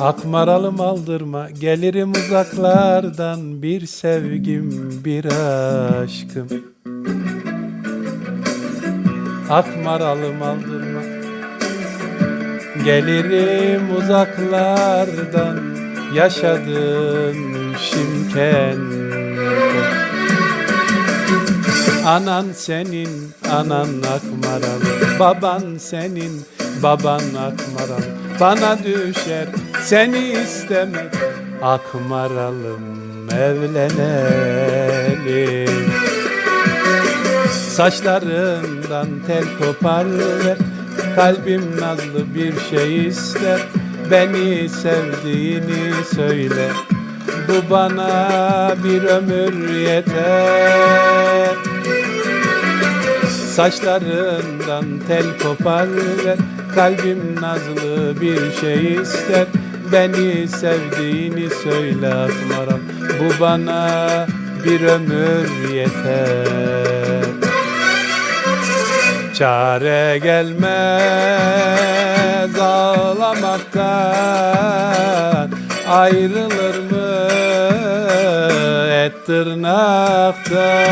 Akmaralım aldırma gelirim uzaklardan. Bir sevgim bir aşkım. Akmaralım aldırma. Gelirim uzaklardan. Yaşadığım Şimkent'te Anan senin, anan akmaralı Baban senin, baban akmaralı Bana düşer seni istemek Akmaralım evlenelim. Saçlarından tel kopar ver Kalbim nazlı bir şey ister. Beni sevdiğini söyle Bu bana bir ömür yeter. Saçlarından tel kopar ver Kalbim nazlı bir şey ister. Beni sevdiğini söyle akmaram Bu bana bir ömür yeter. Çare gelmez ağlamaktan. Ayrılır mı et tırnakta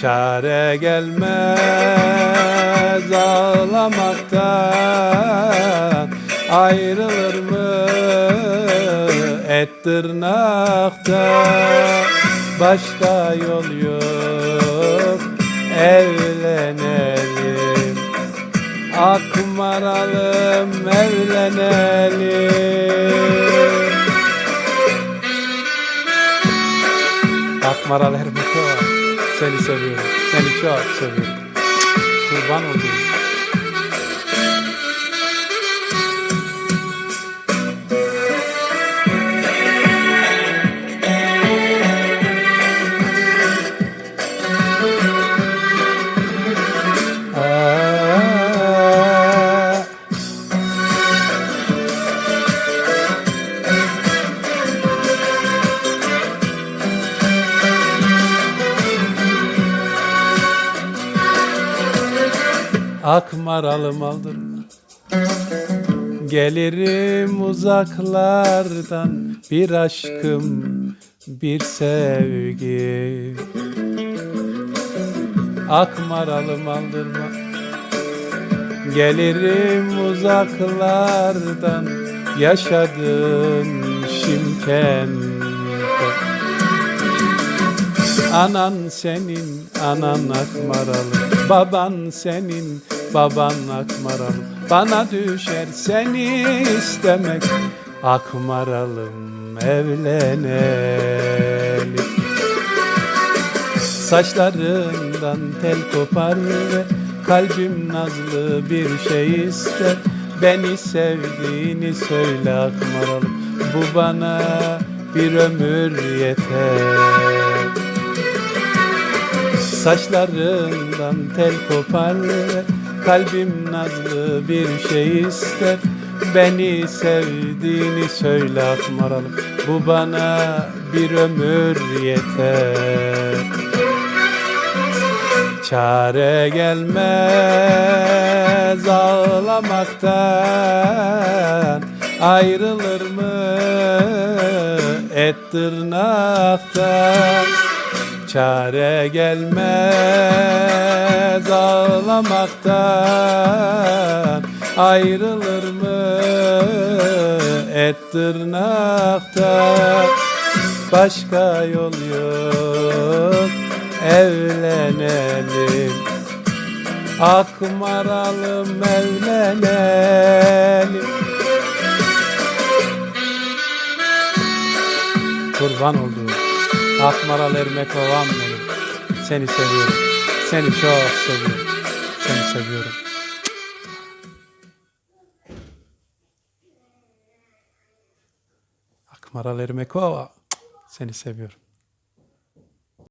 Çare gelmez ağlamaktan Ayrılır mı? Et tırnakta. Başka yol yok. Evlenelim. Akmaralım evlenelim. Akmaral Hermekova Seni seviyorum. Seni çok seviyorum Kurban Akmaralım aldırma Gelirim uzaklardan bir aşkım bir sevgi. Akmaralım aldırma. Gelirim uzaklardan yaşadığım Şimkent'te Anan senin, anan akmaralı. Baban senin, baban akmaralı Bana düşer seni istemek Akmaralım evlenelim. Saçlarından tel kopar ve Kalbim nazlı bir şey ister. Beni sevdiğini söyle akmaralım. Bu bana bir ömür yeter. Saçlarından tel kopar Kalbim nazlı bir şey ister Beni sevdiğini söyle akmaralım Bu bana bir ömür yeter. Çare gelmez ağlamaktan. Ayrılır mı et tırnaktan Çare gelmez ağlamaktan. Ayrılır mı et tırnaktan Başka yol yok evlenelim. Akmaralım evlenelim. Kurban olduğum Akmaral Ermekovam benim. Seni seviyorum. Seni çok seviyorum. Seni seviyorum. Akmaral Ermekova Seni seviyorum